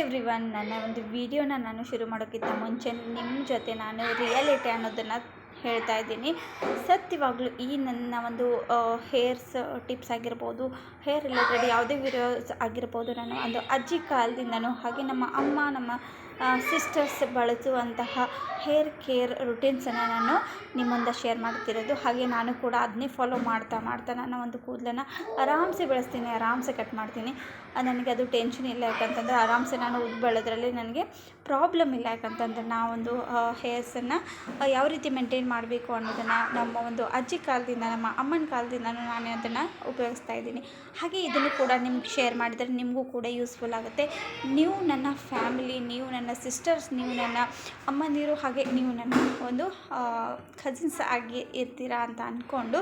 Every one ನನ್ನ ಒಂದು ವಿಡಿಯೋನ ನಾನು ಶುರು ಮಾಡೋಕ್ಕಿಂತ ಮುಂಚೆ ನಿಮ್ಮ ಜೊತೆ ನಾನು ರಿಯಾಲಿಟಿ ಅನ್ನೋದನ್ನು ಹೇಳ್ತಾ ಇದ್ದೀನಿ. ಸತ್ಯವಾಗಲೂ ಈ ನನ್ನ ಒಂದು ಹೇರ್ಸ್ ಟಿಪ್ಸ್ ಆಗಿರ್ಬೋದು ಹೇರ್ ರಿಲೇಟೆಡ್ ಯಾವುದೇ ವಿಡಿಯೋಸ್ ಆಗಿರ್ಬೋದು ನಾನು ಒಂದು ಅಜ್ಜಿ ಕಾಲದಿಂದನೂ ಹಾಗೆ ನಮ್ಮ ಅಮ್ಮ, ನಮ್ಮ ಸಿಸ್ಟರ್ಸ್ ಬಳಸುವಂತಹ ಹೇರ್ ಕೇರ್ ರುಟೀನ್ಸನ್ನು ನಾನು ನಿಮ್ಮಿಂದ ಮುಂದೆ ಶೇರ್ ಮಾಡ್ತಿರೋದು. ಹಾಗೆ ನಾನು ಕೂಡ ಅದನ್ನೇ ಫಾಲೋ ಮಾಡ್ತಾ ಮಾಡ್ತಾ ನನ್ನ ಒಂದು ಕೂದಲನ್ನು ಆರಾಮ್ಸೆ ಬೆಳೆಸ್ತೀನಿ, ಆರಾಮ್ಸೆ ಕಟ್ ಮಾಡ್ತೀನಿ. ನನಗೆ ಅದು ಟೆನ್ಷನ್ ಇಲ್ಲ. ಯಾಕಂತಂದರೆ ಆರಾಮ್ಸೆ ನಾನು ಉದ್ದು ಬೆಳೆದ್ರಲ್ಲಿ ನನಗೆ ಪ್ರಾಬ್ಲಮ್ ಇಲ್ಲ. ಯಾಕಂತಂದ್ರೆ ನಾವೊಂದು ಹೇರ್ಸನ್ನು ಯಾವ ರೀತಿ ಮೇಂಟೈನ್ ಮಾಡಬೇಕು ಅನ್ನೋದನ್ನು ನಮ್ಮ ಒಂದು ಅಜ್ಜಿ ಕಾಲದಿಂದ, ನಮ್ಮ ಅಮ್ಮನ ಕಾಲದಿಂದನೂ ನಾನು ಅದನ್ನು ಉಪಯೋಗಿಸ್ತಾ ಇದ್ದೀನಿ. ಹಾಗೆ ಇದನ್ನು ಕೂಡ ನಿಮ್ಗೆ ಶೇರ್ ಮಾಡಿದರೆ ನಿಮಗೂ ಕೂಡ ಯೂಸ್ಫುಲ್ ಆಗುತ್ತೆ. ನೀವು ನನ್ನ ಫ್ಯಾಮಿಲಿ ನೀವು ನನ್ನ ಸಿಸ್ಟರ್ಸ್ ನೀವು ನನ್ನ ಅಮ್ಮಂದಿರು ಹಾಗೆ ನೀವು ನನ್ನ ಒಂದು ಕಸಿನ್ಸ್ ಆಗಿ ಇರ್ತೀರಾ ಅಂತ ಅಂದ್ಕೊಂಡು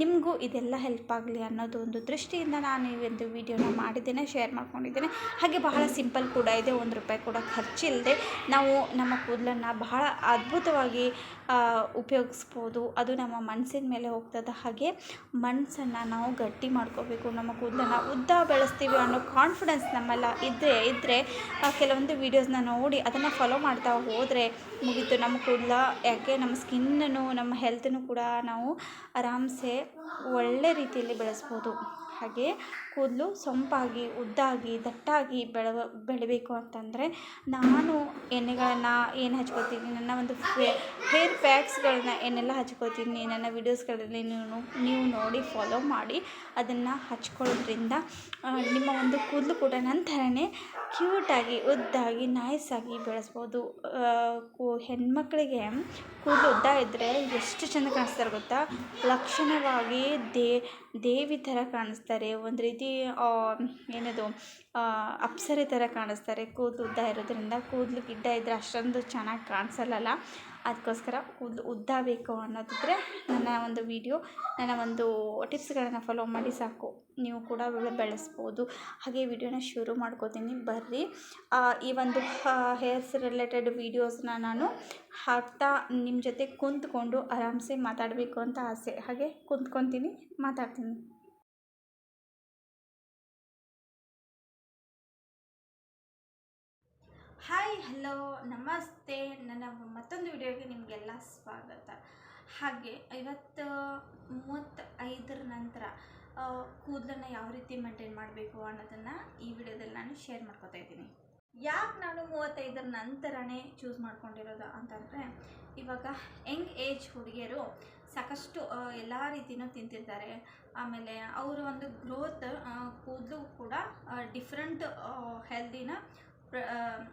ನಿಮಗೂ ಇದೆಲ್ಲ ಹೆಲ್ಪ್ ಆಗಲಿ ಅನ್ನೋದು ಒಂದು ದೃಷ್ಟಿಯಿಂದ ನಾನು ಈ ಒಂದು ವಿಡಿಯೋನ ಮಾಡಿದ್ದೇನೆ. ಶೇರ್ ಮಾಡ್ಕೊಂಡಿದ್ದೇನೆ. ಹಾಗೆ ಬಹಳ ಸಿಂಪಲ್ ಕೂಡ ಇದೆ, ಒಂದು ರೂಪಾಯಿ ಕೂಡ ಖರ್ಚಿಲ್ಲದೆ ನಾವು ನಮ್ಮ ಕೂದಲನ್ನು ಬಹಳ ಅದ್ಭುತವಾಗಿ ಉಪಯೋಗಿಸ್ಬೋದು. ಅದು ನಮ್ಮ ಮನಸ್ಸಿನ ಮೇಲೆ ಹೋಗ್ತದೆ. ಹಾಗೆ ಮನಸ್ಸನ್ನು ನಾವು ಗಟ್ಟಿ ಮಾಡ್ಕೋಬೇಕು. ನಮ್ಮ ಕೂದಲನ್ನು ಉದ್ದ ಬೆಳೆಸ್ತೀವಿ ಅನ್ನೋ ಕಾನ್ಫಿಡೆನ್ಸ್ ನಮ್ಮೆಲ್ಲ ಇದ್ದರೆ ಇದ್ದರೆ ಕೆಲವೊಂದು ವೀಡಿಯೋಸ್ನ ನೋಡಿ ಅದನ್ನು ಫಾಲೋ ಮಾಡ್ತಾ ಹೋದರೆ ಮುಗೀತು. ನಮ್ಮ ಕೂದಲ, ಯಾಕೆ ನಮ್ಮ ಸ್ಕಿನ್ನನ್ನು ನಮ್ಮ ಹೆಲ್ತನ್ನು ಕೂಡ ನಾವು ಆರಾಮ್ಸೆ ಒಳ್ಳೆ ರೀತಿಯಲ್ಲಿ ಬೆಳೆಸ್ಬೋದು. ಹಾಗೆ ಕೂದಲು ಸೊಂಪಾಗಿ, ಉದ್ದಾಗಿ, ದಟ್ಟಾಗಿ ಬೆಳವ, ಬೆಳಿಬೇಕು ಅಂತಂದರೆ ನಾನು ಎಣ್ಣೆಗಳನ್ನು ಏನು ಹಚ್ಕೋತೀನಿ ನನ್ನ ಒಂದು ಹೇರ್ ಪ್ಯಾಕ್ಸ್ಗಳನ್ನ ಏನೆಲ್ಲ ಹಚ್ಕೋತೀನಿ ನನ್ನ ವೀಡಿಯೋಸ್ಗಳಲ್ಲಿ ನೀವು ನೀವು ನೋಡಿ ಫಾಲೋ ಮಾಡಿ ಅದನ್ನು ಹಚ್ಕೊಳ್ಳೋದ್ರಿಂದ ನಿಮ್ಮ ಒಂದು ಕೂದಲು ಕೂಡ ನನ್ನ ಥರನೇ ಕ್ಯೂಟಾಗಿ ಉದ್ದಾಗಿ ನೈಸಾಗಿ ಬೆಳೆಸ್ಬೋದು. ಕೂ, ಹೆಣ್ಮಕ್ಳಿಗೆ ಕೂದಲು ಉದ್ದ ಇದ್ದರೆ ಎಷ್ಟು ಚೆಂದ ಕಾಣಿಸ್ತಾರೆ ಗೊತ್ತಾ? ಲಕ್ಷಣವಾಗಿ ದೇ, ದೇವಿ ಥರ ಕಾಣಿಸ್ತಾರೆ. ಒಂದು ರೀತಿ ಆ, ಏನದು ಅಪ್ಸರೆ ಥರ ಕಾಣಿಸ್ತಾರೆ. ಕೂದಲು ಉದ್ದ ಇರೋದ್ರಿಂದ ಕೂದಲು ಗಿಡ್ಡ ಇದ್ದರೆ ಅಷ್ಟೊಂದು ಚೆನ್ನಾಗಿ ಕಾಣಿಸಲ್ಲಲ್ಲ? ಅದಕ್ಕೋಸ್ಕರ ಕೂದಲು ಉದ್ದ ಬೇಕು ಅನ್ನೋದಿದ್ರೆ ನನ್ನ ಒಂದು ವಿಡಿಯೋ ನನ್ನ ಒಂದು ಟಿಪ್ಸ್ಗಳನ್ನು ಫಾಲೋ ಮಾಡಿ ಸಾಕು. ನೀವು ಕೂಡ ಬೆಳೆ ಬೆಳೆಸ್ಬೋದು. ಹಾಗೆ ವಿಡಿಯೋನ ಶುರು ಮಾಡ್ಕೋತೀನಿ. ಬರ್ರಿ. ಈ ಒಂದು ಹೇರ್ಸ್ ರಿಲೇಟೆಡ್ ವೀಡಿಯೋಸ್ನ ನಾನು ಹಾಕ್ತಾ ನಿಮ್ಮ ಜೊತೆ ಕುಂತ್ಕೊಂಡು ಆರಾಮ್ಸೆ ಮಾತಾಡಬೇಕು ಅಂತ ಆಸೆ. ಹಾಗೆ ಕುಂತ್ಕೊತೀನಿ ಮಾತಾಡ್ತೀನಿ. ಹಾಯ್, ಹಲೋ, ನಮಸ್ತೆ. ನನ್ನ ಮತ್ತೊಂದು ವಿಡಿಯೋಗೆ ನಿಮಗೆಲ್ಲ ಸ್ವಾಗತ. ಹಾಗೆ ಇವತ್ತು ಮೂವತ್ತೈದರ ನಂತರ ಕೂದಲನ್ನು ಯಾವ ರೀತಿ ಮೇಂಟೈನ್ ಮಾಡಬೇಕು ಅನ್ನೋದನ್ನು ಈ ವಿಡಿಯೋದಲ್ಲಿ ನಾನು ಶೇರ್ ಮಾಡ್ಕೋತಾ ಇದ್ದೀನಿ. ಯಾಕೆ ನಾನು ಮೂವತ್ತೈದರ ನಂತರನೇ ಚೂಸ್ ಮಾಡ್ಕೊಂಡಿರೋದು ಅಂತಂದರೆ, ಇವಾಗ ಯಂಗ್ ಏಜ್ ಹುಡುಗಿಯರು ಸಾಕಷ್ಟು ಎಲ್ಲ ರೀತಿಯೂ ತಿಂತಿರ್ತಾರೆ. ಆಮೇಲೆ ಅವರು ಒಂದು ಗ್ರೋತ್ ಕೂದಲು ಕೂಡ ಡಿಫ್ರೆಂಟ್ ಹೆಲ್ದಿನ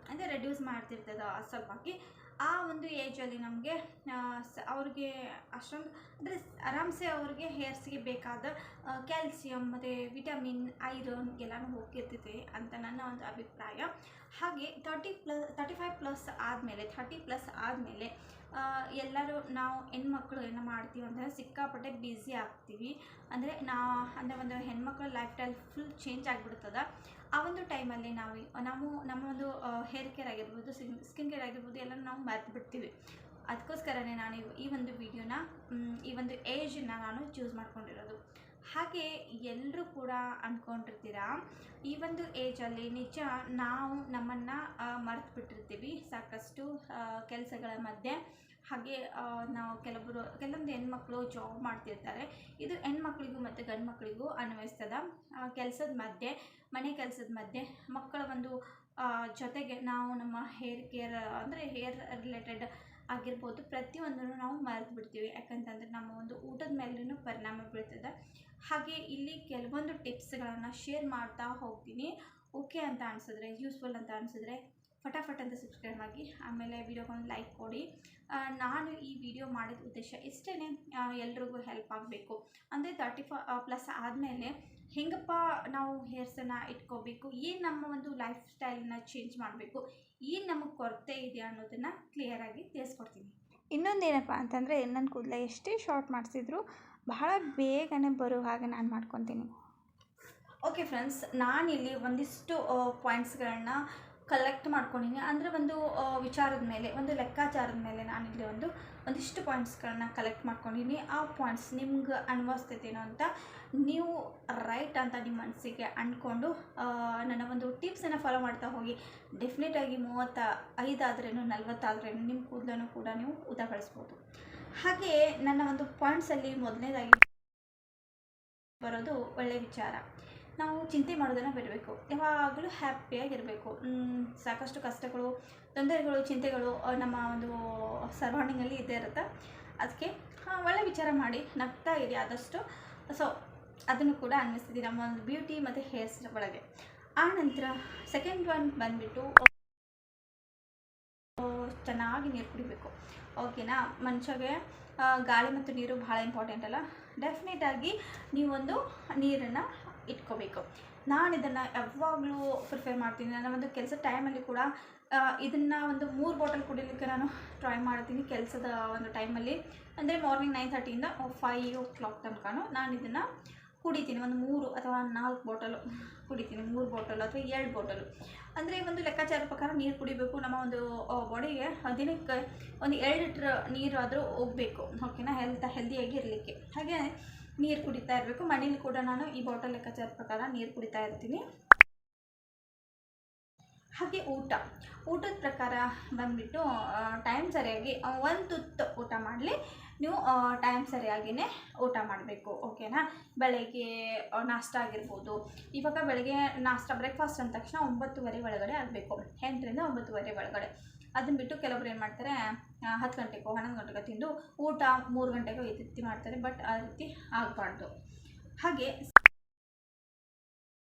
ಅಂದರೆ ರೆಡ್ಯೂಸ್ ಮಾಡ್ತಿರ್ತದೆ ಸ್ವಲ್ಪಕ್ಕೆ ಆ ಒಂದು ಏಜಲ್ಲಿ ನಮಗೆ ಅವ್ರಿಗೆ ಅಷ್ಟೊಂದು, ಅಂದರೆ ಆರಾಮ್ಸೆ ಅವ್ರಿಗೆ ಹೇರ್ಸ್ಗೆ ಬೇಕಾದ ಕ್ಯಾಲ್ಸಿಯಂ ಮತ್ತು ವಿಟಮಿನ್ ಐರನ್ ಎಲ್ಲನೂ ಹೋಗಿರ್ತೈತೆ ಅಂತ ನನ್ನ ಒಂದು ಅಭಿಪ್ರಾಯ. ಹಾಗೆ thirty plus thirty five plus ಆದಮೇಲೆ ಥರ್ಟಿ ಪ್ಲಸ್ ಆದಮೇಲೆ ಎಲ್ಲರೂ ನಾವು ಹೆಣ್ಮಕ್ಳು ಏನು ಮಾಡ್ತೀವಿ ಅಂದರೆ ಸಿಕ್ಕಾಪಟ್ಟೆ ಬ್ಯುಸಿ ಆಗ್ತೀವಿ. ಅಂದರೆ ನಾ, ಅಂದರೆ ಒಂದು ಹೆಣ್ಮಕ್ಳು ಲೈಫ್ ಸ್ಟೈಲ್ ಫುಲ್ ಚೇಂಜ್ ಆಗಿಬಿಡ್ತದೆ. ಆ ಒಂದು ಟೈಮಲ್ಲಿ ನಾವು ನಾವು, ನಮ್ಮ ಒಂದು ಹೇರ್ ಕೇರ್ ಆಗಿರ್ಬೋದು ಸ್ಕಿನ್ ಕೇರ್ ಆಗಿರ್ಬೋದು ಎಲ್ಲ ನಾವು ಮರೆತು ಬಿಡ್ತೀವಿ. ಅದಕ್ಕೋಸ್ಕರನೇ ನಾನು ಈ ಒಂದು ವಿಡಿಯೋನ ಈ ಒಂದು ಏಜನ್ನ ನಾನು ಚೂಸ್ ಮಾಡ್ಕೊಂಡಿರೋದು. ಹಾಗೆ ಎಲ್ಲರೂ ಕೂಡ ಅಂದ್ಕೊಂಡಿರ್ತೀರ ಈ ಒಂದು ಏಜಲ್ಲಿ ನಿಜ ನಾವು ನಮ್ಮನ್ನು ಮರೆತು ಬಿಟ್ಟಿರ್ತೀವಿ ಸಾಕಷ್ಟು ಕೆಲಸಗಳ ಮಧ್ಯೆ. ಹಾಗೆ ನಾವು ಕೆಲವರು, ಕೆಲವೊಂದು ಹೆಣ್ಮಕ್ಳು ಜಾಬ್ ಮಾಡ್ತಿರ್ತಾರೆ. ಇದು ಹೆಣ್ಮಕ್ಳಿಗೂ ಮತ್ತು ಗಂಡು ಮಕ್ಕಳಿಗೂ ಅನ್ವಯಿಸ್ತದ ಕೆಲಸದ ಮಧ್ಯೆ, ಮನೆ ಕೆಲಸದ ಮಧ್ಯೆ ಮಕ್ಕಳ ಒಂದು ಜೊತೆಗೆ ನಾವು ನಮ್ಮ ಹೇರ್ ಕೇರ್ ಅಂದರೆ ಹೇರ್ ರಿಲೇಟೆಡ್ ಆಗಿರ್ಬೋದು. ಪ್ರತಿಯೊಂದನ್ನು ನಾವು ಮರೆತು ಬಿಡ್ತೀವಿ ಯಾಕಂತಂದರೆ ನಮ್ಮ ಒಂದು ಊಟದ ಮೇಲೂ ಪರಿಣಾಮ ಬೀಳ್ತದೆ. ಹಾಗೆ ಇಲ್ಲಿ ಕೆಲವೊಂದು ಟಿಪ್ಸ್ಗಳನ್ನು ಶೇರ್ ಮಾಡ್ತಾ ಹೋಗ್ತೀನಿ. ಓಕೆ ಅಂತ ಅನಿಸಿದ್ರೆ, ಯೂಸ್ಫುಲ್ ಅಂತ ಅನಿಸಿದ್ರೆ ಫಟಾಫಟ್ ಅಂತ ಸಬ್ಸ್ಕ್ರೈಬ್ ಆಗಿ, ಆಮೇಲೆ ವಿಡಿಯೋಗೊಂದು ಲೈಕ್ ಕೊಡಿ. ನಾನು ಈ ವಿಡಿಯೋ ಮಾಡಿದ ಉದ್ದೇಶ ಇಷ್ಟೇ ಎಲ್ರಿಗೂ ಹೆಲ್ಪ್ ಆಗಬೇಕು. ಅಂದರೆ ತರ್ಟಿ ಫ ಪ್ಲಸ್ ಆದಮೇಲೆ ಹೆಂಗಪ್ಪ ನಾವು ಹೇರ್ಸನ್ನು ಇಟ್ಕೋಬೇಕು? ಏನು ನಮ್ಮ ಒಂದು ಲೈಫ್ ಸ್ಟೈಲನ್ನ ಚೇಂಜ್ ಮಾಡಬೇಕು? ಏನು ನಮಗೆ ಕೊರತೆ ಇದೆ ಅನ್ನೋದನ್ನು ಕ್ಲಿಯರಾಗಿ ತಿಳಿಸ್ಕೊಡ್ತೀನಿ. ಇನ್ನೊಂದೇನಪ್ಪ ಅಂತಂದರೆ ನನ್ನ ಕೂದಲ ಎಷ್ಟೇ ಶಾರ್ಟ್ ಮಾಡಿಸಿದ್ರು ಬಹಳ ಬೇಗನೆ ಬರೋ ಹಾಗೆ ನಾನು ಮಾಡ್ಕೊತೀನಿ. ಓಕೆ ಫ್ರೆಂಡ್ಸ್ ನಾನಿಲ್ಲಿ ಒಂದಿಷ್ಟು ಪಾಯಿಂಟ್ಸ್ಗಳನ್ನ ಕಲೆಕ್ಟ್ ಮಾಡ್ಕೊಂಡಿನಿ. ಅಂದರೆ ಒಂದು ವಿಚಾರದ ಮೇಲೆ, ಒಂದು ಲೆಕ್ಕಾಚಾರದ ಮೇಲೆ ನಾನಿಲ್ಲಿ ಒಂದು, ಒಂದಿಷ್ಟು ಪಾಯಿಂಟ್ಸ್ಗಳನ್ನ ಕಲೆಕ್ಟ್ ಮಾಡ್ಕೊಂಡಿನಿ. ಆ ಪಾಯಿಂಟ್ಸ್ ನಿಮ್ಗೆ ಅನ್ವಸ್ತೈತೇನೋ ಅಂತ ನೀವು ರೈಟ್ ಅಂತ ನಿಮ್ಮ ಮನಸ್ಸಿಗೆ ಅಂದ್ಕೊಂಡು ನನ್ನ ಒಂದು ಟಿಪ್ಸನ್ನು ಫಾಲೋ ಮಾಡ್ತಾ ಹೋಗಿ. ಡೆಫಿನೆಟಾಗಿ ಮೂವತ್ತ ಐದಾದ್ರೇನು ನಲ್ವತ್ತಾದ್ರೇನು ನಿಮ್ಮ ಕೂದಲನ್ನು ಕೂಡ ನೀವು ಉದಗಳಿಸ್ಬೋದು ಹಾಗೆ ನನ್ನ ಒಂದು ಪಾಯಿಂಟ್ಸಲ್ಲಿ ಮೊದಲನೇದಾಗಿ ಬರೋದು ಒಳ್ಳೆಯ ವಿಚಾರ. ನಾವು ಚಿಂತೆ ಮಾಡೋದನ್ನು ಬಿಡಬೇಕು. ಯಾವಾಗಲೂ ಹ್ಯಾಪಿಯಾಗಿರಬೇಕು ಸಾಕಷ್ಟು ಕಷ್ಟಗಳು, ತೊಂದರೆಗಳು, ಚಿಂತೆಗಳು ನಮ್ಮ ಒಂದು ಸರೌಂಡಿಂಗಲ್ಲಿ ಇದ್ದೇ ಇರುತ್ತೆ. ಅದಕ್ಕೆ ಒಳ್ಳೆ ವಿಚಾರ ಮಾಡಿ ನಗ್ತಾ ಇರಿ ಆದಷ್ಟು. ಸೊ ಅದನ್ನು ಕೂಡ ಅನ್ನಿಸ್ತಿದೆ ನಮ್ಮ ಒಂದು ಬ್ಯೂಟಿ ಮತ್ತು ಹೇರ್ಸ್ ಒಳಗೆ. ಆ ನಂತರ ಸೆಕೆಂಡ್ ಒನ್ ಬಂದುಬಿಟ್ಟು ಚೆನ್ನಾಗಿ ನೀರು ಕುಡಿಬೇಕು. ಓಕೆನಾ? ಮನುಷ್ಯಗೆ ಗಾಳಿ ಮತ್ತು ನೀರು ಭಾಳ ಇಂಪಾರ್ಟೆಂಟ್ ಅಲ್ಲ. ಡೆಫಿನೆಟಾಗಿ ನೀವೊಂದು ನೀರನ್ನು ಇಟ್ಕೋಬೇಕು. ನಾನು ಇದನ್ನು ಯಾವಾಗಲೂ ಪ್ರಿಫೇರ್ ಮಾಡ್ತೀನಿ. ನನ್ನ ಒಂದು ಕೆಲಸ ಟೈಮಲ್ಲಿ ಕೂಡ ಇದನ್ನು ಒಂದು ಮೂರು ಬಾಟಲ್ ಕುಡಿಲಿಕ್ಕೆ ನಾನು ಟ್ರೈ ಮಾಡ್ತೀನಿ ಕೆಲಸದ ಒಂದು ಟೈಮಲ್ಲಿ ಅಂದರೆ ಮಾರ್ನಿಂಗ್ ನೈನ್ ಥರ್ಟಿಯಿಂದ ಫೈವ್ ಓ ಕ್ಲಾಕ್ ತನಕ ನಾನು ಇದನ್ನು ಕುಡಿತೀನಿ. ಒಂದು ಮೂರು ಅಥವಾ ನಾಲ್ಕು ಬಾಟಲು ಕುಡಿತೀನಿ. ಮೂರು ಬಾಟಲ್ ಅಥವಾ ಎರಡು ಬಾಟಲು. ಅಂದರೆ ಒಂದು ಲೆಕ್ಕಾಚಾರ ಪ್ರಕಾರ ನೀರು ಕುಡಿಬೇಕು. ನಮ್ಮ ಒಂದು ಬಾಡಿಗೆ ದಿನಕ್ಕೆ ಒಂದು ಎರಡು ಲೀಟ್ರ್ ನೀರು ಆದರೂ ಹೋಗಬೇಕು ಓಕೆನಾ ಹೆಲ್ತ್ ಹೆಲ್ದಿಯಾಗಿ ಇರಲಿಕ್ಕೆ ಹಾಗೆ ನೀರು ಕುಡಿತಾ ಇರಬೇಕು. ಮನೇಲಿ ಕೂಡ ನಾನು ಈ ಬಾಟಲ್ ಲೆಕ್ಕಾಚಾರ ಪ್ರಕಾರ ನೀರು ಕುಡಿತಾ ಇರ್ತೀನಿ. ಹಾಗೆ ಊಟ. ಊಟದ ಪ್ರಕಾರ ಬಂದುಬಿಟ್ಟು ಟೈಮ್ ಸರಿಯಾಗಿ ಒಂದು ತುತ್ತು ಊಟ ಮಾಡಲಿ. ನೀವು ಟೈಮ್ ಸರಿಯಾಗಿಯೇ ಊಟ ಮಾಡಬೇಕು ಓಕೆನಾ ಬೆಳಗ್ಗೆ ನಾಷ್ಟ ಆಗಿರ್ಬೋದು. ಇವಾಗ ಬೆಳಗ್ಗೆ ನಾಷ್ಟ ಬ್ರೇಕ್ಫಾಸ್ಟ್ ಅಂದ ತಕ್ಷಣ ಒಂಬತ್ತುವರೆ ಒಳಗಡೆ ಆಗಬೇಕು. ಎಂಟರಿಂದ ಒಂಬತ್ತುವರೆ ಒಳಗಡೆ. ಅದನ್ನ ಬಿಟ್ಟು ಕೆಲವೊಬ್ರು ಏನು ಮಾಡ್ತಾರೆ ಹತ್ತು ಗಂಟೆಗೋ, ಹನ್ನೊಂದು ಗಂಟೆಗೋ ತಿಂದು ಊಟ ಮೂರು ಗಂಟೆಗೋ ಈ ರೀತಿ ಮಾಡ್ತಾರೆ ಬಟ್ ಆ ರೀತಿ ಆಗಬಾರ್ದು. ಹಾಗೆ,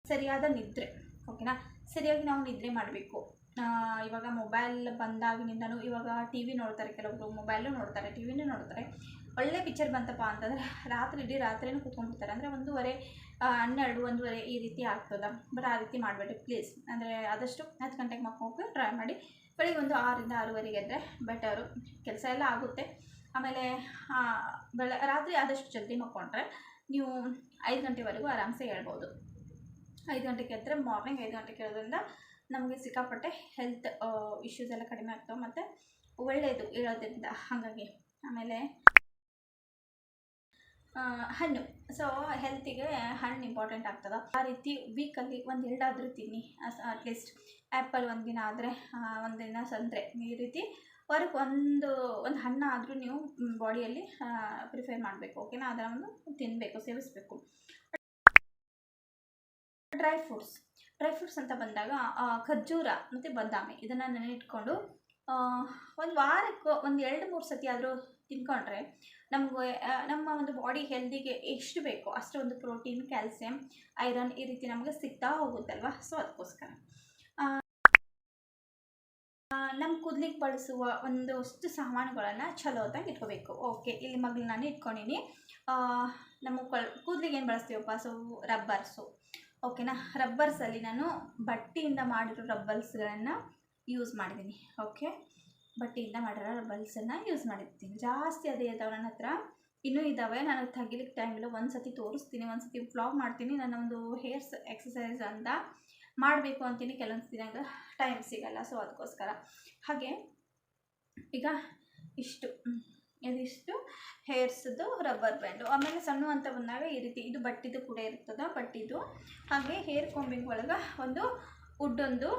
ಸರಿಯಾದ ನಿದ್ರೆ. ಓಕೆನಾ? ಸರಿಯಾಗಿ ನಾವು ನಿದ್ರೆ ಮಾಡಬೇಕು. ಇವಾಗ ಮೊಬೈಲ್ ಬಂದಾಗಿನಿಂದನೂ ಇವಾಗ ಟಿ ವಿ ನೋಡ್ತಾರೆ ಕೆಲವೊಬ್ಬರು ಮೊಬೈಲು ನೋಡ್ತಾರೆ ಟಿ ವಿನೂ ನೋಡ್ತಾರೆ. ಒಳ್ಳೆ ಪಿಕ್ಚರ್ ಬಂತಪ್ಪ ಅಂತಂದರೆ ರಾತ್ರಿ ಇಡೀ ರಾತ್ರಿನೂ ಕೂತ್ಕೊಂಡ್ಬಿಡ್ತಾರೆ. ಅಂದರೆ ಒಂದೂವರೆ ಹನ್ನೆರಡು, ಒಂದೂವರೆ ಈ ರೀತಿ ಆಗ್ತದ. ಬಟ್ ಆ ರೀತಿ ಮಾಡಬೇಡಿ ಪ್ಲೀಸ್. ಅಂದರೆ ಆದಷ್ಟು ಹತ್ತು ಗಂಟೆಗೆ ಮಕ್ಕಳು ಟ್ರೈ ಮಾಡಿ. ಬೆಳಿಗ್ಗೆ ಒಂದು ಆರರಿಂದ ಆರೂವರೆಗೆ ಎದ್ದರೆ ಬೆಟರು. ಕೆಲಸ ಎಲ್ಲ ಆಗುತ್ತೆ. ಆಮೇಲೆ ಬೆಳ, ರಾತ್ರಿ ಆದಷ್ಟು ಜಲ್ದಿ ಮಕ್ಕೊಂಡ್ರೆ ನೀವು ಐದು ಗಂಟೆವರೆಗೂ ಆರಾಮ್ಸೆ ಹೇಳ್ಬೋದು. ಐದು ಗಂಟೆಗೆ ಎದ್ದರೆ ಮಾರ್ನಿಂಗ್ ಐದು ಗಂಟೆಗೆ ಇರೋದ್ರಿಂದ ನಮಗೆ ಸಿಕ್ಕಾಪಟ್ಟೆ ಹೆಲ್ತ್ ಇಶ್ಯೂಸ್ ಎಲ್ಲ ಕಡಿಮೆ ಆಗ್ತವೆ ಮತ್ತು ಒಳ್ಳೆಯದು ಇರೋದ್ರಿಂದ. ಹಾಗಾಗಿ ಆಮೇಲೆ ಹಣ್ಣು. ಸೊ ಹೆಲ್ತಿಗೆ ಹಣ್ಣು ಇಂಪಾರ್ಟೆಂಟ್ ಆಗ್ತದೆ. ಆ ರೀತಿ ವೀಕಲ್ಲಿ ಒಂದು ಎರಡಾದರೂ ತಿನ್ನಿ ಅಟ್ಲೀಸ್ಟ್ ಆ್ಯಪಲ್ ಒಂದು ದಿನ ಆದರೆ ಒಂದು ದಿನ ಸಂದರೆ ಈ ರೀತಿ ವಾರಕ್ಕೆ ಒಂದು ಒಂದು ಹಣ್ಣು ಆದರೂ ನೀವು ಬಾಡಿಯಲ್ಲಿ ಪ್ರಿಫೇರ್ ಮಾಡಬೇಕು ಓಕೆನಾ ಅದನ್ನು ತಿನ್ನಬೇಕು ಸೇವಿಸಬೇಕು. ಡ್ರೈ ಫ್ರೂಟ್ಸ್ ಡ್ರೈ ಫ್ರೂಟ್ಸ್ ಅಂತ ಬಂದಾಗ ಖರ್ಜೂರ ಮತ್ತು ಬಾದಾಮಿ ಇದನ್ನು ನೆನೆಟ್ಕೊಂಡು ಒಂದು ವಾರಕ್ಕೆ, ಒಂದು ಎರಡು, ಮೂರು ಸತಿ ಆದರೂ ತಿನ್ಕೊಂಡ್ರೆ ನಮಗೆ ನಮ್ಮ ಒಂದು ಬಾಡಿ ಹೆಲ್ದಿಗೆ ಎಷ್ಟು ಬೇಕೋ ಅಷ್ಟು ಒಂದು ಪ್ರೋಟೀನ್ ಕ್ಯಾಲ್ಸಿಯಂ ಐರನ್ ಈ ರೀತಿ ನಮಗೆ ಸಿಗ್ತಾ ಹೋಗುತ್ತಲ್ವ? ಸೊ ಅದಕ್ಕೋಸ್ಕರ. ನಮ್ಮ ಕೂದಲಿಗೆ ಬಳಸುವ ಒಂದಷ್ಟು ಸಾಮಾನುಗಳನ್ನು ಚಲೋದಾಗಿ ಇಟ್ಕೋಬೇಕು. ಓಕೆ ಇಲ್ಲಿ ಮಗಳು ನಾನು ಇಟ್ಕೊಂಡಿನಿ. ನಮ್ಮ ಕೂದಲಿಗೆ ಏನು ಬಳಸ್ತೀವಪ್ಪ? ಸೊ ರಬ್ಬರ್ಸು ಓಕೆನಾ ರಬ್ಬರ್ಸಲ್ಲಿ ನಾನು ಬಟ್ಟೆಯಿಂದ ಮಾಡಿರೋ ರಬ್ಬಲ್ಸ್ಗಳನ್ನು ಯೂಸ್ ಮಾಡಿದ್ದೀನಿ ಓಕೆ ಬಟ್ಟೆಯಿಂದ ಮಾಡಿರೋ ರಬ್ಬಲ್ಸನ್ನು ಯೂಸ್ ಮಾಡಿರ್ತೀನಿ. ಜಾಸ್ತಿ ಅದೇ ಇದ್ದಾವೆ ನನ್ನ ಹತ್ರ. ಇನ್ನೂ ಇದ್ದಾವೆ ನಾನು ತೆಗಿಲಿಕ್ಕೆ ಟೈಮಿಲ್ಲ ಒಂದು ಸತಿ ತೋರಿಸ್ತೀನಿ. ಒಂದು ಸತಿ ವ್ಲಾಗ್ ಮಾಡ್ತೀನಿ. ನನ್ನ ಒಂದು ಹೇರ್ಸ್ ಎಕ್ಸಸೈಸ್ ಅಂತ ಮಾಡಬೇಕು ಅಂತೀನಿ. ಕೆಲವೊಂದು ದಿನ ಟೈಮ್ ಸಿಗಲ್ಲ. ಸೊ ಅದಕ್ಕೋಸ್ಕರ. ಹಾಗೆ, ಈಗ ಇಷ್ಟು. ಇದಿಷ್ಟು ಹೇರ್ಸ್ದು ರಬ್ಬರ್ ಬ್ಯಾಂಡು ಆಮೇಲೆ ಸಣ್ಣ ಅಂತ ಬಂದಾಗ ಈ ರೀತಿ ಇದು ಬಟ್ಟಿದು ಕೂಡ ಇರ್ತದೆ, ಬಟ್ಟಿದು. ಹಾಗೆ ಹೇರ್ ಕೊಂಬಿಂಗ್ ಒಳಗೆ ಒಂದು ಉಡ್ಡೊಂದು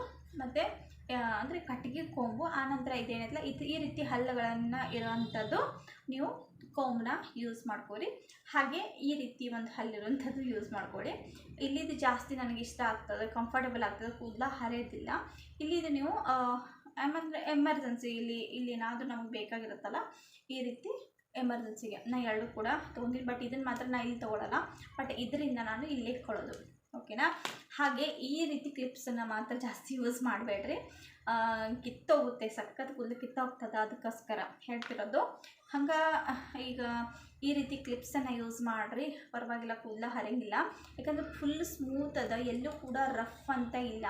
ಮತ್ತು ಅಂದರೆ ಕಟ್ಟಿಗೆ ಕೊಂಬು. ಆನಂತರ ಇದೇನಿಲ್ಲ ಇದು ಈ ರೀತಿ ಹಲ್ಲುಗಳನ್ನು ಇರೋವಂಥದ್ದು ನೀವು ಕೋಮ್ನ ಯೂಸ್ ಮಾಡ್ಕೊಳ್ಳಿ ಹಾಗೆ ಈ ರೀತಿ ಒಂದು ಹಲ್ಲಿರುವಂಥದ್ದು ಯೂಸ್ ಮಾಡ್ಕೊಳ್ಳಿ ಇಲ್ಲಿದು ಜಾಸ್ತಿ ನನಗೆ ಇಷ್ಟ ಆಗ್ತದೆ ಕಂಫರ್ಟಬಲ್ ಆಗ್ತದೆ, ಕೂದಲ ಹರಿಯೋದಿಲ್ಲ ಇಲ್ಲಿದು ನೀವು ಆಮೇಲೆ ಎಮರ್ಜೆನ್ಸಿ ಇಲ್ಲಿ ಇಲ್ಲಿ ಏನಾದರೂ ನಮ್ಗೆ ಬೇಕಾಗಿರುತ್ತಲ್ಲ, ಈ ರೀತಿ ಎಮರ್ಜೆನ್ಸಿಗೆ ನಾ ಎರಡು ಕೂಡ ತೊಗೊಂಡಿಲ್ಲ ಬಟ್ ಇದನ್ನು ಮಾತ್ರ ನಾ ಇಲ್ಲಿ ತೊಗೊಳಲ್ಲ. ಬಟ್ ಇದರಿಂದ ನಾನು ಇಲ್ಲಿ ಇಟ್ಕೊಳ್ಳೋದು. ಓಕೆನಾ ಹಾಗೆ ಈ ರೀತಿ ಕ್ಲಿಪ್ಸನ್ನು ಮಾತ್ರ ಜಾಸ್ತಿ ಯೂಸ್ ಮಾಡಬೇಡ್ರಿ. ಕಿತ್ತೋಗುತ್ತೆ, ಸಖತ್ ಕೂದಲು ಕಿತ್ತೋಗ್ತದೆ ಅದಕ್ಕೋಸ್ಕರ ಹೇಳ್ತಿರೋದು. ಹಂಗೆ, ಈಗ ಈ ರೀತಿ ಕ್ಲಿಪ್ಸನ್ನು ಯೂಸ್ ಮಾಡಿರಿ. ಪರವಾಗಿಲ್ಲ ಕೂದಲ ಹರಿಯಂಗಿಲ್ಲ ಯಾಕಂದರೆ ಫುಲ್ ಸ್ಮೂತ್ ಅದ, ಎಲ್ಲೂ ಕೂಡ ರಫ್ ಅಂತ ಇಲ್ಲ.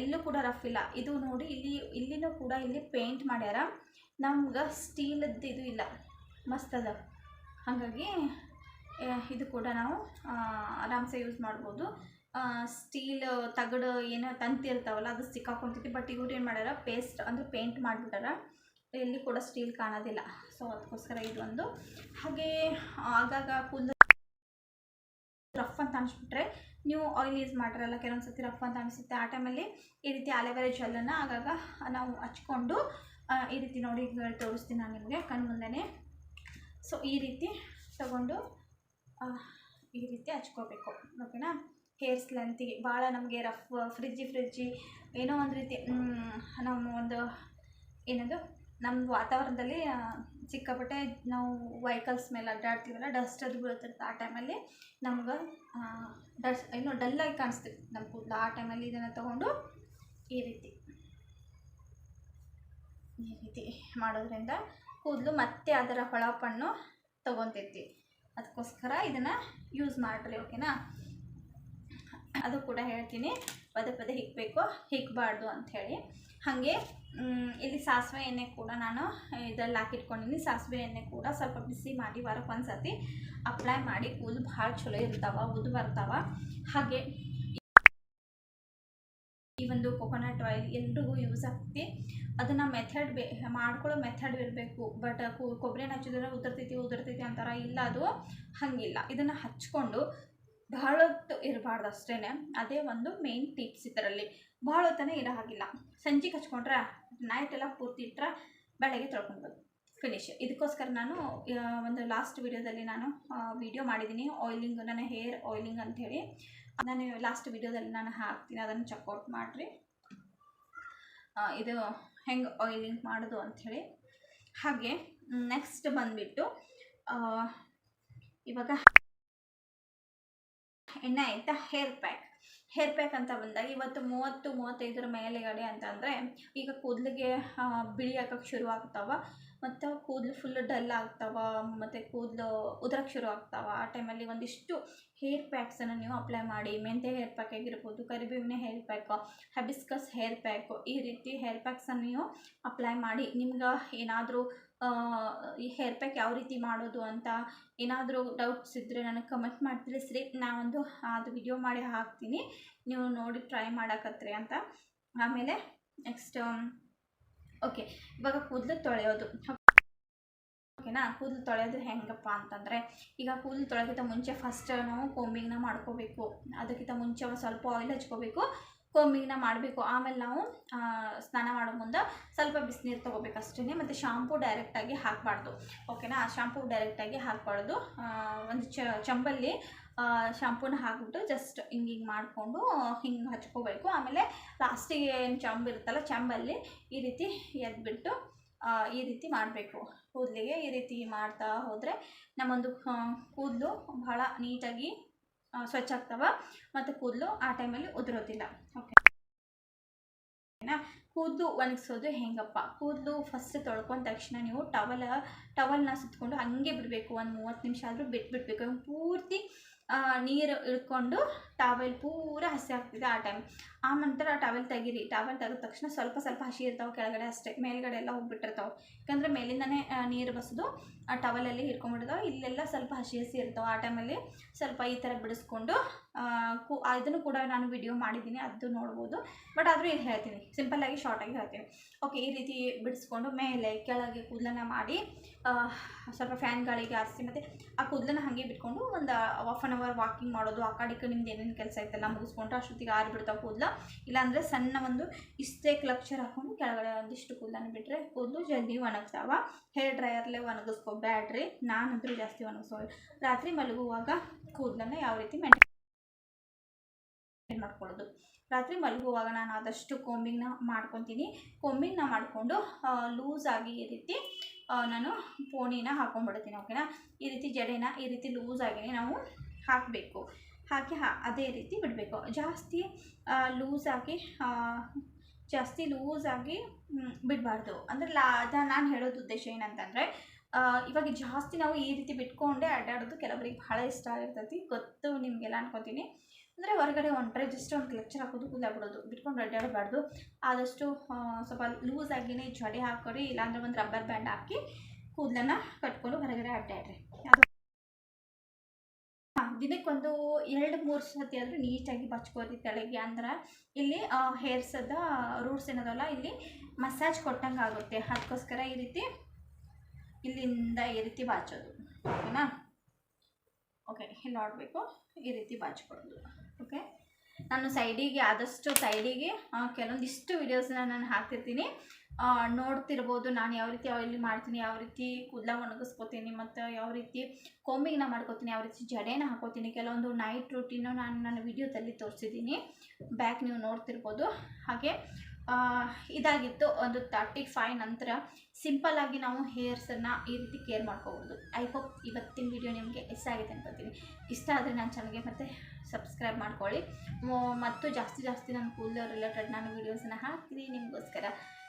ಎಲ್ಲೂ ಕೂಡ ರಫ್ ಇಲ್ಲ. ಇದು ನೋಡಿ ಇಲ್ಲಿ, ಇಲ್ಲಿನೂ ಕೂಡ ಇಲ್ಲಿ ಪೇಂಟ್ ಮಾಡ್ಯಾರ. ನಮ್ಗೆ ಸ್ಟೀಲದ್ದು ಇದು ಇಲ್ಲ. ಮಸ್ತ್ ಅದ. ಹಾಗಾಗಿ ಇದು ಕೂಡ ನಾವು ಆರಾಮ್ಸೆ ಯೂಸ್ ಮಾಡ್ಬೋದು. ಸ್ಟೀಲ್ ತಗಡು ಏನೋ ತಂತಿ ಇರ್ತಾವಲ್ಲ ಅದು ಸಿಕ್ಕಾಕೊಂತೈತಿ. ಬಟ್ ಇವ್ರು ಏನು ಮಾಡ್ಯಾರ ಪೇಸ್ಟ್ ಅಂದರೆ ಪೇಂಟ್ ಮಾಡಿಬಿಟ್ಟಾರ. ಎಲ್ಲಿ ಕೂಡ ಸ್ಟೀಲ್ ಕಾಣೋದಿಲ್ಲ. ಸೊ ಅದಕ್ಕೋಸ್ಕರ ಇದೊಂದು ಹಾಗೆ, ಆಗಾಗ ಕೂದಲು ರಫ್ ಅಂತ ಅನಿಸ್ಬಿಟ್ರೆ ನೀವು ಆಯಿಲ್ ಯೂಸ್ ಮಾಡಿರಲ್ಲ ಕೆಲವೊಂದು ಸರ್ತಿ ರಫ್ ಅಂತ ಅನಿಸುತ್ತೆ. ಆ ಟೈಮಲ್ಲಿ ಈ ರೀತಿ ಅಲೆವೆರ ಜೆಲ್ಲನ್ನು ಆಗಾಗ ನಾವು ಹಚ್ಕೊಂಡು ಈ ರೀತಿ ನೋಡಿ ತೋರಿಸ್ತೀನಿ ನಾನು ನಿಮಗೆ ಕಣ್ಮುಂದೆನೇ. ಸೊ ಈ ರೀತಿ ತಗೊಂಡು ಈ ರೀತಿ ಹಚ್ಕೋಬೇಕು. ಓಕೆನಾ? ಹೇರ್ಸ್ ಲೆಂತಿಗೆ ಭಾಳ ನಮಗೆ ರಫ್ ಫ್ರಿಜ್ಜಿ ಫ್ರಿಜ್ಜಿ ಏನೋ ಒಂದು ರೀತಿ ನಾವು ಒಂದು, ಏನದು? ನಮ್ಮ ವಾತಾವರಣದಲ್ಲಿ ಸಿಕ್ಕಾಪಟ್ಟೆ ನಾವು ವೆಹಿಕಲ್ಸ್ ಮೇಲೆ ಅಡ್ಡಾಡ್ತೀವಲ್ಲ ಡಸ್ಟ್ ಅದು ಬೀಳ್ತಿರುತ್ತೆ. ಆ ಟೈಮಲ್ಲಿ ನಮ್ಗೆ ಡಸ್ಟ್ ಏನೋ ಡಲ್ಲಾಗಿ ಕಾಣಿಸ್ತೀವಿ ನಮ್ಮ ಕೂದಲು. ಆ ಟೈಮಲ್ಲಿ ಇದನ್ನು ತಗೊಂಡು ಈ ರೀತಿ ಈ ರೀತಿ ಮಾಡೋದ್ರಿಂದ ಕೂದಲು ಮತ್ತೆ ಅದರ ಹೊಳಪನ್ನು ತಗೊತೈತಿ ಅದಕ್ಕೋಸ್ಕರ ಇದನ್ನು ಯೂಸ್ ಮಾಡಿರಿ ಓಕೆನಾ ಅದು ಕೂಡ ಹೇಳ್ತೀನಿ. ಪದೇ ಪದೇ ಹಿಗ್ಬೇಕು ಹಿಕ್ಬಾರ್ದು ಅಂಥೇಳಿ ಹಾಗೆ ಇಲ್ಲಿ ಸಾಸಿವೆ ಎಣ್ಣೆ ಕೂಡ ನಾನು ಇದರಲ್ಲಿ ಹಾಕಿಟ್ಕೊಂಡಿನಿ ಸಾಸಿವೆ ಎಣ್ಣೆ ಕೂಡ ಸ್ವಲ್ಪ ಬಿಸಿ ಮಾಡಿ ವಾರಕ್ಕೆ ಒಂದು ಸರ್ತಿ ಅಪ್ಲೈ ಮಾಡಿ. ಕೂದಲು ಭಾಳ ಚಲೋ ಇರ್ತಾವೆ ಉದ್ದು ಬರ್ತಾವ. ಹಾಗೆ ಈ ಒಂದು ಕೊಕೊನಟ್ ಆಯಿಲ್ ಎಲ್ರಿಗೂ ಯೂಸ್ ಆಗ್ತಿ ಅದನ್ನು ಮೆಥಡ್ ಬೇ, ಮಾಡ್ಕೊಳ್ಳೋ ಮೆಥಡ್ ಇರಬೇಕು. ಬಟ್ ಕೊಬ್ಬರಿ ಎಣ್ಣೆ ಹಚ್ಚಿದ್ರೆ ಉದುರ್ತೈತಿ ಉದುರ್ತೈತಿ ಅಂತಾರ? ಇಲ್ಲ ಅದು ಹಾಗಿಲ್ಲ. ಇದನ್ನು ಹಚ್ಕೊಂಡು ಬಹಳ ಹೊತ್ತು ಇರಬಾರ್ದು ಅಷ್ಟೇ ಅದೇ ಒಂದು ಮೇನ್ ಟಿಪ್ಸ್ ಇದರಲ್ಲಿ. ಭಾಳ ಹೊತ್ತನೇ ಇರೋ ಹಾಗಿಲ್ಲ. ಸಂಜೆ ಹಚ್ಕೊಂಡ್ರೆ ನೈಟ್ ಎಲ್ಲ ಪೂರ್ತಿ ಇಟ್ಟರೆ ಬೆಳಗ್ಗೆ ತೊಳ್ಕೊಬೋದು. ಫಿನಿಶ್ ಇದಕ್ಕೋಸ್ಕರ ನಾನು ಒಂದು ಲಾಸ್ಟ್ ವಿಡಿಯೋದಲ್ಲಿ ನಾನು ವಿಡಿಯೋ ಮಾಡಿದ್ದೀನಿ ಆಯಿಲಿಂಗ್ ನನ್ನ ಹೇರ್ ಆಯಿಲಿಂಗ್ ಅಂಥೇಳಿ. ನಾನು ಲಾಸ್ಟ್ ವಿಡಿಯೋದಲ್ಲಿ ನಾನು ಹಾಕ್ತೀನಿ. ಅದನ್ನು ಚೆಕ್ಔಟ್ ಮಾಡಿರಿ. ಇದು ಹೆಂಗೆ ಆಯಿಲಿಂಗ್ ಮಾಡೋದು ಅಂಥೇಳಿ. ಹಾಗೆ ನೆಕ್ಸ್ಟ್ ಬಂದುಬಿಟ್ಟು ಇವಾಗ ಎಣ್ಣೆ ಆಯಿತಾ? ಹೇರ್ ಪ್ಯಾಕ್ ಹೇರ್ ಪ್ಯಾಕ್ ಅಂತ ಬಂದಾಗ ಇವತ್ತು ಮೂವತ್ತು ಮೂವತ್ತೈದರ ಮೇಲೆಗಡೆ ಅಂತಂದರೆ ಈಗ ಕೂದಲಿಗೆ ಬಿಳಿ ಹಾಕಕ್ಕೆ ಶುರು ಆಗ್ತಾವ ಮತ್ತು ಕೂದಲು ಫುಲ್ ಡಲ್ ಆಗ್ತಾವ, ಮತ್ತು ಕೂದಲು ಉದ್ರಕ್ಕೆ ಶುರು ಆಗ್ತಾವ. ಆ ಟೈಮಲ್ಲಿ ಒಂದಿಷ್ಟು ಹೇರ್ ಪ್ಯಾಕ್ಸನ್ನು ನೀವು ಅಪ್ಲೈ ಮಾಡಿ, ಮೆಂತೆ ಹೇರ್ ಪ್ಯಾಕ್ ಆಗಿರ್ಬೋದು, ಕರಿಬೇವಿನ hair pack hibiscus hair pack ಈ ರೀತಿ ಹೇರ್ ಪ್ಯಾಕ್ಸನ್ನು ನೀವು ಅಪ್ಲೈ ಮಾಡಿ. ನಿಮ್ಗೆ ಏನಾದರೂ ಈ ಹೇರ್ ಪ್ಯಾಕ್ ಯಾವ ರೀತಿ ಮಾಡೋದು ಅಂತ ಏನಾದರೂ ಡೌಟ್ಸ್ ಇದ್ದರೆ ನನಗೆ ಕಮೆಂಟ್ ಮಾಡಿ ತಿಳಿಸ್ರಿ ನಾವೊಂದು ಅದು ವಿಡಿಯೋ ಮಾಡಿ ಹಾಕ್ತೀನಿ. ನೀವು ನೋಡಿ ಟ್ರೈ ಮಾಡಕತ್ರಿ ಅಂತ. ಆಮೇಲೆ ನೆಕ್ಸ್ಟ್ ಓಕೆ ಇವಾಗ ಕೂದಲು ತೊಳೆಯೋದು. ಓಕೆನಾ ಕೂದಲು ತೊಳೆಯೋದು ಹೆಂಗಪ್ಪ ಅಂತಂದರೆ, ಈಗ ಕೂದಲು ತೊಳೆಯೋಕ್ಕಿಂತ ಮುಂಚೆ ಫಸ್ಟ್ ನಾವು ಕೋಂಬಿಂಗ್ನ ಮಾಡ್ಕೋಬೇಕು. ಅದಕ್ಕಿಂತ ಮುಂಚೆ ಒಂದು ಸ್ವಲ್ಪ ಆಯಿಲ್ ಹಚ್ಕೋಬೇಕು ಕೋಂಬಿಂಗ್ನ ಮಾಡಬೇಕು. ಆಮೇಲೆ ನಾವು ಸ್ನಾನ ಮಾಡೋ ಮುಂದೆ ಸ್ವಲ್ಪ ಬಿಸಿನೀರು ತೊಗೋಬೇಕು ಅಷ್ಟೇ ಮತ್ತು ಶಾಂಪು ಡೈರೆಕ್ಟಾಗಿ ಹಾಕಬಾರ್ದು. ಓಕೆನಾ ಶಾಂಪು ಡೈರೆಕ್ಟಾಗಿ ಹಾಕಬಾರ್ದು. ಒಂದು ಚಂಬಲ್ಲಿ ಶಾಂಪೂನ ಹಾಕ್ಬಿಟ್ಟು ಜಸ್ಟ್ ಹಿಂಗೆ ಹಿಂಗೆ ಮಾಡಿಕೊಂಡು ಹಿಂಗೆ ಹಚ್ಕೋಬೇಕು. ಆಮೇಲೆ ಲಾಸ್ಟಿಗೆ ಏನು ಚಂಬ್ ಇರುತ್ತಲ್ಲ, ಚಂಬಲ್ಲಿ ಈ ರೀತಿ ಎದ್ಬಿಟ್ಟು ಈ ರೀತಿ ಮಾಡಬೇಕು. ಕೂದಲಿಗೆ ಈ ರೀತಿ ಮಾಡ್ತಾ ಹೋದರೆ ನಮ್ಮೊಂದು ಕೂದಲು ಬಹಳ ನೀಟಾಗಿ ಸ್ವಚ್ಛ ಆಗ್ತವ ಮತ್ತು ಕೂದಲು ಆ ಟೈಮಲ್ಲಿ ಉದುರೋದಿಲ್ಲ. ಓಕೆ ಕೂದಲು ಒಣಗಿಸೋದು ಹೆಂಗಪ್ಪ? ಕೂದಲು ಫಸ್ಟ್ ತೊಳ್ಕೊಂಡ ತಕ್ಷಣ ನೀವು ಟವಲ್ ಟವಲ್ನ ಸುತ್ತಕೊಂಡು ಹಂಗೆ ಬಿಡಬೇಕು. ಒಂದು ಮೂವತ್ತು ನಿಮಿಷ ಆದರೂ ಬಿಟ್ಬಿಡ್ಬೇಕು. ಪೂರ್ತಿ ನೀರು ಇಳ್ಕೊಂಡು ಟಾವೆಲ್ ಪೂರ ಹಸಿ ಆಗ್ತಿದೆ ಆ ಟೈಮ್ ಆ ನಂತರ ಟವೆಲ್ ತೆಗೀರಿ ಟವೆಲ್ ತೆಗೆದ ತಕ್ಷಣ ಸ್ವಲ್ಪ ಸ್ವಲ್ಪ ಹಸಿ ಇರ್ತಾವೆ ಕೆಳಗಡೆ ಅಷ್ಟೇ, ಮೇಲ್ಗಡೆ ಎಲ್ಲ ಹೋಗ್ಬಿಟ್ಟಿರ್ತಾವೆ. ಯಾಕಂದರೆ ಮೇಲಿಂದನೇ ನೀರು ಬಸಿದು ಆ ಟವಲಲ್ಲಿ ಹಿಡ್ಕೊಂಡ್ಬಿಡ್ತಾವೆ. ಇಲ್ಲೆಲ್ಲ ಸ್ವಲ್ಪ ಹಸಿ ಹಸಿ ಇರ್ತಾವೆ. ಆ ಟೈಮಲ್ಲಿ ಸ್ವಲ್ಪ ಈ ಥರ ಬಿಡಿಸ್ಕೊಂಡು ಕು ಇದನ್ನು ಕೂಡ ನಾನು ವಿಡಿಯೋ ಮಾಡಿದ್ದೀನಿ, ಅದು ನೋಡ್ಬೋದು. ಬಟ್ ಆದರೂ ಇದು ಹೇಳ್ತೀನಿ ಸಿಂಪಲ್ಲಾಗಿ ಶಾರ್ಟಾಗಿ ಹೇಳ್ತೀನಿ. ಓಕೆ ಈ ರೀತಿ ಬಿಡಿಸ್ಕೊಂಡು ಮೇಲೆ ಕೆಳಗೆ ಕೂದಲನ್ನ ಮಾಡಿ ಸ್ವಲ್ಪ ಫ್ಯಾನ್ ಗಾಳಿಗೆ ಹಾರಿಸಿ ಮತ್ತು ಆ ಕೂದಲನ್ನ ಹಾಗೆ ಬಿಟ್ಕೊಂಡು ಒಂದು ಹಾಫ್ ಆನ್ ಅವರ್ ವಾಕಿಂಗ್ ಮಾಡೋದು, ಆ ಕಡೆ ನಿಮ್ದು ಏನೇನು ಕೆಲಸ ಇತ್ತಲ್ಲ ಮುಗಿಸ್ಕೊಂಡ್ರೆ ಅಷ್ಟೊತ್ತಿಗೆ ಆರಿ ಬಿಡ್ತಾವೆ ಕೂದಲು. ಇಲ್ಲಾಂದರೆ ಸಣ್ಣ ಒಂದು ಇಷ್ಟೇ ಕ್ಲಕ್ಚರ್ ಹಾಕೊಂಡು ಕೆಳಗಡೆ ಒಂದಿಷ್ಟು ಕೂದಲನ್ನು ಬಿಟ್ಟರೆ ಕೂದಲು ಜಲ್ದಿ ಒಣಗ್ತಾವ. ಹೇರ್ ಡ್ರೈಯರ್ಲೆ ಒಣಗಿಸ್ಕೊಬ್ಯಾಡ್ರಿ ನಾನಂತರೂ ಜಾಸ್ತಿ ಒಣಗಿಸೋಲ್ಲ ರಾತ್ರಿ ಮಲಗುವಾಗ ಕೂದಲನ್ನು ಯಾವ ರೀತಿ ಮೇಂಟೈನ್ ಮಾಡ್ಕೊಳ್ಳೋದು? ರಾತ್ರಿ ಮಲಗುವಾಗ ನಾನು ಆದಷ್ಟು ಕೋಂಬಿಂಗ್ನ ಮಾಡ್ಕೊತೀನಿ. ಕೋಂಬಿಂಗ್ನ ಮಾಡಿಕೊಂಡು ಲೂಸಾಗಿ ಈ ರೀತಿ ನಾನು ಪೋಣಿನ ಹಾಕೊಂಡ್ಬಿಡ್ತೀನಿ, ಓಕೆನಾ? ಈ ರೀತಿ ಜಡೆನ ಈ ರೀತಿ ಲೂಸಾಗಿ ನಾವು ಹಾಕಬೇಕು. ಹಾಕಿ ಹಾ, ಅದೇ ರೀತಿ ಬಿಡಬೇಕು. ಜಾಸ್ತಿ ಲೂಸಾಗಿ ಜಾಸ್ತಿ ಲೂಸಾಗಿ ಬಿಡಬಾರ್ದು. ಅಂದರೆ ಲಾ ನಾನು ಹೇಳೋದು ಉದ್ದೇಶ ಏನಂತಂದರೆ ಇವಾಗ ಜಾಸ್ತಿ ನಾವು ಈ ರೀತಿ ಬಿಟ್ಕೊಂಡೆ ಅಡ್ಡಾಡೋದು ಕೆಲವರಿಗೆ ಬಹಳ ಇಷ್ಟ ಆಗಿರ್ತೈತಿ. ಗೊತ್ತು ನಿಮಗೆಲ್ಲ ಅನ್ಕೊತೀನಿ. ಅಂದರೆ ಹೊರಗಡೆ ಹೊಂಟ್ರೆ ಜಸ್ಟ್ ಒಂದು ಲೆಕ್ಚರ್ ಹಾಕೋದು ಕೂದಲ ಬಿಡೋದು ಬಿಟ್ಕೊಂಡು ಅಡ್ಡಾಡಬಾರ್ದು. ಆದಷ್ಟು ಸ್ವಲ್ಪ ಲೂಸಾಗಿನೇ ಜಡೆ ಹಾಕೋರಿ ಇಲ್ಲಾಂದರೆ ಒಂದು ರಬ್ಬರ್ ಬ್ಯಾಂಡ್ ಹಾಕಿ ಕೂದಲನ್ನ ಕಟ್ಕೊಂಡು ಹೊರಗಡೆ ಅಡ್ಡಾಡ್ರಿ. ಅದು ದಿನಕ್ಕೊಂದು ಎರಡು ಮೂರು ಸತಿ ಆದರೂ ನೀಟಾಗಿ ಬಚ್ಕೋರಿ ತಲೆಗೆ ಅಂದ್ರೆ ಇಲ್ಲಿ ಹೇರ್ಸದ ರೂಟ್ಸ್ ಏನದಲ್ಲ, ಇಲ್ಲಿ ಮಸಾಜ್ ಕೊಟ್ಟಂಗೆ ಆಗುತ್ತೆ. ಅದಕ್ಕೋಸ್ಕರ ಈ ರೀತಿ ಇಲ್ಲಿಂದ ಈ ರೀತಿ ಬಾಚೋದು. ಓಕೆನಾ ಓಕೆ ಇಲ್ಲಿ ನೋಡಬೇಕು. ಈ ರೀತಿ ಬಾಚ್ಕೊಳ್ಳೋದು. ಓಕೆ ನಾನು ಸೈಡಿಗೆ ಆದಷ್ಟು ಸೈಡಿಗೆ ಕೆಲವೊಂದಿಷ್ಟು ವೀಡಿಯೋಸ್ನ ನಾನು ಹಾಕ್ತಿರ್ತೀನಿ. ನೋಡ್ತಿರ್ಬೋದು. ನಾನು ಯಾವ ರೀತಿ ಆಯಿಲ್ ಮಾಡ್ತೀನಿ, ಯಾವ ರೀತಿ ಕೂದಲ ಒಣಗಿಸ್ಕೊತೀನಿ, ಮತ್ತು ಯಾವ ರೀತಿ ಕೋಂಬಿಂಗ್ನ ಮಾಡ್ಕೋತೀನಿ, ಯಾವ ರೀತಿ ಜಡೆನ ಹಾಕೋತೀನಿ, ಕೆಲವೊಂದು ನೈಟ್ ರೂಟೀನು ನಾನು ನನ್ನ ವಿಡಿಯೋದಲ್ಲಿ ತೋರಿಸಿದ್ದೀನಿ. ಬ್ಯಾಕ್ ನೀವು ನೋಡ್ತಿರ್ಬೋದು. ಹಾಗೆ ಇದಾಗಿತ್ತು ಒಂದು ತರ್ಟಿ ಫೈವ್ ನಂತರ ಸಿಂಪಲ್ಲಾಗಿ ನಾವು ಹೇರ್ಸನ್ನು ಈ ರೀತಿ ಕೇರ್ ಮಾಡ್ಕೋಬೋದು. ಐ ಹೋಪ್ ಇವತ್ತಿನ ವಿಡಿಯೋ ನಿಮಗೆ ಇಷ್ಟ ಆಗಿದೆ ಅನ್ಕೋತೀನಿ. ಇಷ್ಟ ಆದರೆ ನನ್ನ ಚೆನ್ನಾಗಿ ಮತ್ತೆ ಸಬ್ಸ್ಕ್ರೈಬ್ ಮಾಡ್ಕೊಳ್ಳಿ. ಮತ್ತು ಜಾಸ್ತಿ ಜಾಸ್ತಿ ನಾನು ಕೂದಲು ರಿಲೇಟೆಡ್ ನಾನು ವೀಡಿಯೋಸನ್ನು ಹಾಕ್ತೀನಿ ನಿಮಗೋಸ್ಕರ.